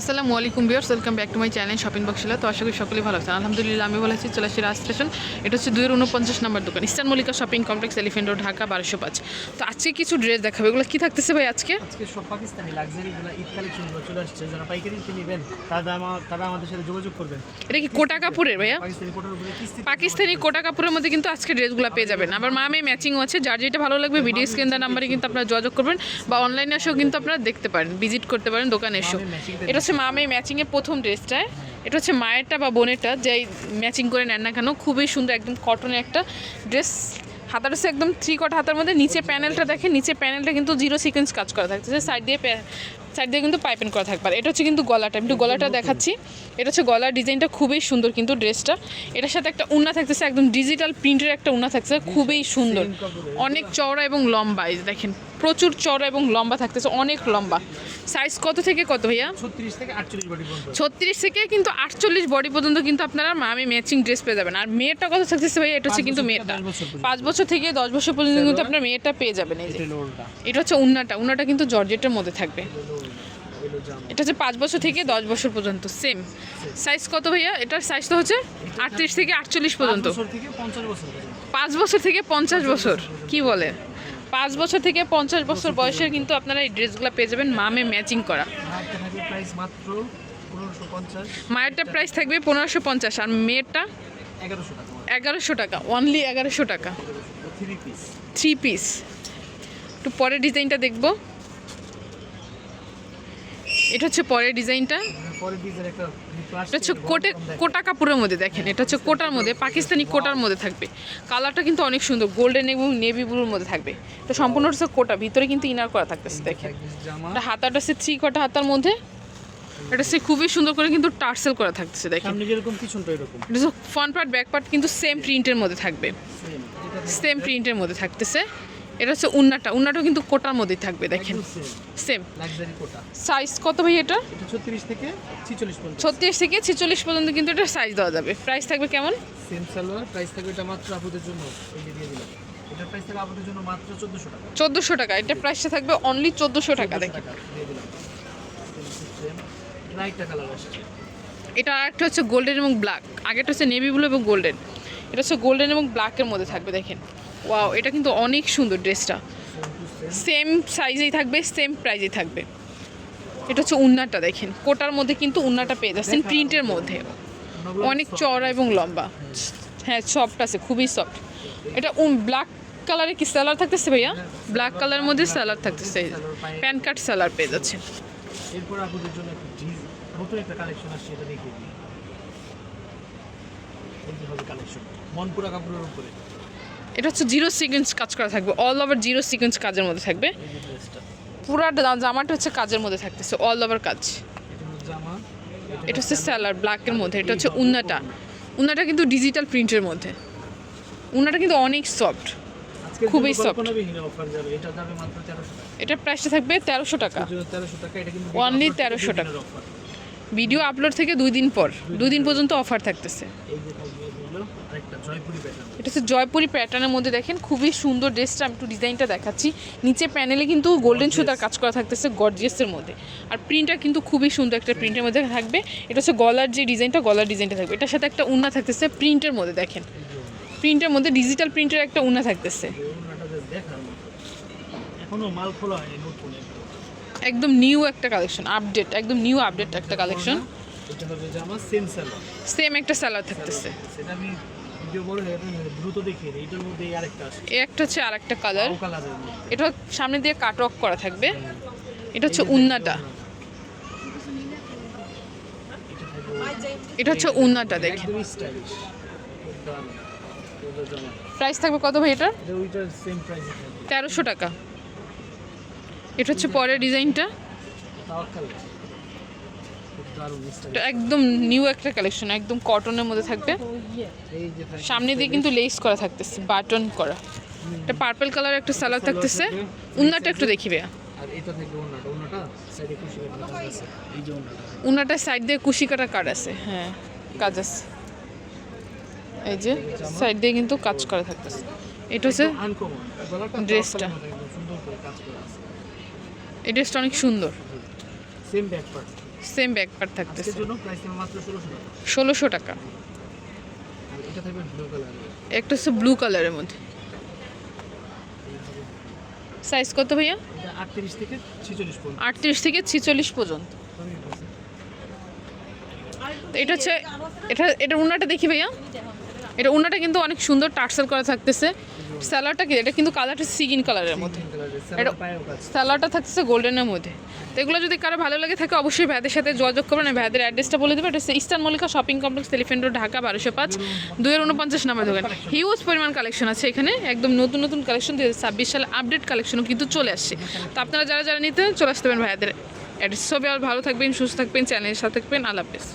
আসসালামু আলাইকুম viewers welcome back to my channel shopping বক্সিলা তো আশা করি সকলেই ভালো আছেন। আলহামদুলিল্লাহ আমি ভালো আছি চলে আসছি রাজ স্টেশন এটা হচ্ছে দুইয়ের উনপঞ্চাশ নম্বর দোকান Eastern Mallika Shopping Complex Elephant Road Dhaka বারোশো পাঁচ। তো আজকে কিছু ড্রেস দেখাবে এগুলো কি থাকতেছে ভাই আজকে? আজকে সব পাকিস্তানি লাক্সারিগুলো ঈদ কালেকশনগুলো চলে আসছে। যারা পাইকারি নিতে নেবেন তারা তারা আমাদের সাথে যোগাযোগ করবেন। এটা কি কোটা কাপড়ের ভাইয়া? পাকিস্তানি কোটা কাপড়ের মধ্যে কিন্তু আজকে ড্রেসগুলো পেয়ে যাবেন। আবার মামে ম্যাচিংও আছে যার যেটা ভালো লাগবে ভিডিও স্ক্রিন দেওয়ার নাম্বারে কিন্তু আপনারা যোগাযোগ করবেন বা অনলাইনে এসেও কিন্তু আপনারা দেখতে পারেন ভিজিট করতে পারেন দোকানে এসেও। এটা হচ্ছে মামে ম্যাচিংয়ের প্রথম ড্রেসটা। এটা হচ্ছে মায়েরটা বা বোনেরটা, যাই ম্যাচিং করে নেন না কেন, খুবই সুন্দর, একদম কটনের একটা ড্রেস হাতার হচ্ছে একদম থ্রি কট হাতার মধ্যে নিচে প্যানেলটা দেখে নিচে প্যানেলটা কিন্তু জিরো সিকোয়েন্স কাজ করা থাকছে সাইড দিয়ে সাইড দিয়ে কিন্তু পাইপেন করা থাকবে। এটা হচ্ছে কিন্তু গলাটা একটু গলাটা দেখাচ্ছি। এটা হচ্ছে গলার ডিজাইনটা খুবই সুন্দর কিন্তু ড্রেসটা। এটার সাথে একটা উন্না থাকতেছে একদম ডিজিটাল প্রিন্টের একটা উন্না থাকছে খুবই সুন্দর। অনেক চওড়া এবং লম্বা এই দেখেন প্রচুর চওড়া এবং লম্বা থাকতেছে অনেক লম্বা। সাইজ কত থেকে কত ভাইয়া? ছত্রিশ থেকে আটচল্লিশ বডি পর্যন্ত। ছত্রিশ থেকে কিন্তু আটচল্লিশ বডি পর্যন্ত কিন্তু আপনারা মামি ম্যাচিং ড্রেস পেয়ে যাবেন। আর মেয়েরটা কত থাকতেছে ভাই এটা হচ্ছে কিন্তু পর্যন্ত। পাঁচ বছর থেকে দশ বছর পর্যন্ত কিন্তু আপনার মেয়েরটা পেয়ে যাবেন এই যে। এটা হচ্ছে উন্নাটা। উন্নাটা কিন্তু জর্জেটের মধ্যে থাকবে। এটা হচ্ছে পাঁচ বছর থেকে দশ বছর পর্যন্ত সেম সাইজ কত ভাইয়া? এটার সাইজ তো হচ্ছে আটত্রিশ থেকে আটচল্লিশ পর্যন্ত। পাঁচ বছর থেকে পঞ্চাশ বছর কি বলে? পাঁচ বছর থেকে পঞ্চাশ বছর বয়সের কিন্তু আপনারা এই ড্রেসগুলো পেয়ে যাবেন মামে ম্যাচিং করা। মায়েরটা প্রাইস থাকবে পনেরোশো পঞ্চাশ আর মেয়েরটা এগারোশো টাকা। অনলি এগারোশো টাকা। থ্রি পিস থ্রি পিস একটু পরের ডিজাইনটা দেখব। এটা হচ্ছে পরের ডিজাইনটা। এটা হচ্ছে কোটে কোটা কাপড়ের মধ্যে দেখেন এটা হচ্ছে কোটার মধ্যে পাকিস্তানি কোটার মধ্যে থাকবে। কালারটা কিন্তু অনেক সুন্দর গোল্ডেন এবং নেভি ব্লুর মধ্যে থাকবে। এটা সম্পূর্ণ হচ্ছে কোটা ভিতরে কিন্তু ইনার করা থাকতেছে দেখেন। এটা হাতাটা হচ্ছে থ্রি কটা হাতার মধ্যে। এটা হচ্ছে খুবই সুন্দর করে কিন্তু টার্সেল করা থাকতেছে দেখেন। সামনে যেরকম পিছনটা এরকম। এটা ফ্রন্ট পার্ট ব্যাক পার্ট কিন্তু সেম প্রিন্টের মধ্যে থাকবে। সেম প্রিন্টের মধ্যে থাকতেছে। এটা হচ্ছে উন্নাটা। উন্নাটাও কিন্তু কোটার মধ্যেই থাকবে দেখেন। সেম সাইজ কত ভাই এটা? ছত্রিশ থেকে ছিচল্লিশ পর্যন্ত। ছত্রিশ থেকে ছেচল্লিশ পর্যন্ত কিন্তু এটা সাইজ দেওয়া যাবে। প্রাইস থাকবে কেমন? সেম সালোয়ার প্রাইস থাকবে এটা মাত্র আপুদের জন্য। এই যে দিয়ে দিলাম। এটার প্রাইস থাকবে আপুদের জন্য মাত্র চোদ্দোশো টাকা। এটা প্রাইসটা থাকবে অনলি চোদ্দোশো টাকা দেখেন। টাকা। দিয়ে লাইটটা কালার আসছে। এটা একটা হচ্ছে গোল্ডেন এবং ব্ল্যাক আগেরটা হচ্ছে নেভি ব্লু এবং গোল্ডেন এটা হচ্ছে গোল্ডেন এবং ব্ল্যাকের মধ্যে থাকবে দেখেন। ওয়াও এটা কিন্তু অনেক সুন্দর ড্রেসটা। সেম সাইজেই থাকবে সেম প্রাইজেই থাকবে। এটা হচ্ছে উন্নাটা দেখেন। কোটার মধ্যে কিন্তু উন্নাটা পেয়ে যাচ্ছেন প্রিন্টের মধ্যে। অনেক চওড়া এবং লম্বা। হ্যাঁ সফট আছে খুবই সফট এটা ব্ল্যাক কালারে কি স্যালার থাকতেছে ভাইয়া? ব্ল্যাক কালারের মধ্যে স্যালার থাকতেছে। প্যান কার্ড স্যালার পেয়ে যাচ্ছে এরপর আপুদের জন্য নতুন একটা কালেকশন আসছে এটা দেখিয়ে দিই। হবে কালেকশন মনপুরা কাপড়ের উপরে। এটা হচ্ছে জিরো সিকোয়েন্স কাজ করা থাকবে। অল ওভার জিরো সিকোয়েন্স কাজের মধ্যে থাকবে। পুরা জামাটা হচ্ছে কাজের মধ্যে থাকতেছে অল ওভার কাজ। এটা হচ্ছে স্যালার ব্ল্যাকের মধ্যে। এটা হচ্ছে উন্নাটা। উন্নাটা কিন্তু ডিজিটাল প্রিন্টের মধ্যে। উন্নাটা কিন্তু অনেক সফট খুবই টাকা। এটার প্রাইসটা থাকবে তেরোশো টাকা। জন্য তেরোশো টাকা এটা কিন্তু Only offer থেকে 1300 টাকা। দুদিনের offer। ভিডিও আপলোড থেকে দুই দিন পর দুই দিন পর্যন্ত অফার থাকতেছে। এটা হচ্ছে জয়পুরি প্যাটার্নের মধ্যে দেখেন খুবই সুন্দর ড্রেসটা আমি একটু ডিজাইনটা দেখাচ্ছি। নিচে প্যানেলে কিন্তু গোল্ডেন সুতার কাজ করা থাকতেছে গর্জিয়াসের মধ্যে। আর প্রিন্টটা কিন্তু খুবই সুন্দর একটা প্রিন্টের মধ্যে থাকবে। এটা হচ্ছে গলার যে ডিজাইনটা গলার ডিজাইনটা থাকবে। এটার সাথে একটা উন্না থাকতেছে প্রিন্টের মধ্যে দেখেন। প্রিন্টের মধ্যে ডিজিটাল প্রিন্টের একটা উন্না থাকতেছে। একদম নিউ একটা কালেকশন আপডেট একদম নিউ আপডেট একটা কালেকশন এটা হবে জামা সেম একটা স্যালার থাকতেছে। সেটা আমি ভিডিও বড় হয়ে দ্রুত দেখিয়ে দিই। এটার মধ্যে আরেকটা আছে। এই একটা হচ্ছে আর একটা কালার এটা সামনে দিয়ে কাট অফ করা থাকবে। এটা হচ্ছে উন্নাটা। এটা হচ্ছে উন্নাটা দেখেন। প্রাইস থাকবে কত ভাই এটা তেরোশো টাকা। এটা হচ্ছে পরের ডিজাইনটা একদম নিউ একটা কালেকশন একদম কটনের মধ্যে থাকবে। থাকবে সামনে দিয়ে কিন্তু লেস করা থাকতেছে বাটন করা। এটা পার্পল কালার একটা সালার থাকতেছে। উন্নাটা একটু দেখি ভাইয়া। আর এটা থাকবে ওনাটা ওনাটা সাইডে খুশি কাটা আছে। এই যে ওনাটা উন্নাটার সাইড দিয়ে কুশি কাটা কাট আছে। হ্যাঁ কাজ আছে। এই যে সাইড দিয়ে কিন্তু কাজ করা থাকতেছে। এটা হচ্ছে ড্রেসটা। তাওয়াক্কালের মতো একদম সুন্দর করে কাজ করা আছে। এই ড্রেসটা অনেক সুন্দর। Same back part same back part থাকতেছে। আজকের জন্য প্রাইস থাকবে মাত্র ষোলোশো টাকা। একটা হচ্ছে ব্লু কালারের মধ্যে। সাইজ কত ভাইয়া? আটত্রিশ থেকে ছিচল্লিশ পর্যন্ত। এটা হচ্ছে এটা এটা উন্নাটা দেখি ভাইয়া। এটা উন্নাটা কিন্তু অনেক সুন্দর টার্সেল করা থাকতেছে। স্যালাডটা কি? এটা কিন্তু কালারটা সিগিন কালারের মধ্যে। এটা স্যালাডটা থাকতেছে গোল্ডেনের মধ্যে। তো এগুলো যদি কারও ভালো লাগে থাকে অবশ্যই ভ্যাদের সাথে যোগাযোগ করবেন। ভ্যাদের অ্যাড্রেসটা বলে দেবে। এটা Eastern Mallika Shopping Complex Elephant Road Dhaka বারোশো পাঁচ দুয়ের উনপঞ্চাশ নাম্বার দোকান। হিউজ পরিমাণ কালেকশন আছে এখানে। একদম নতুন নতুন কালেকশন দু হাজার ছাব্বিশ সালে আপডেট কালেকশনও কিন্তু চলে আসছে। তো আপনারা যারা যারা নিতে চলে আসতে পারেন ভাইয়াদের অ্যাড্রেস। সবাই আর ভালো থাকবেন সুস্থ থাকবেন চ্যানেলের সাথে থাকবেন। আল্লাহ হাফেজ।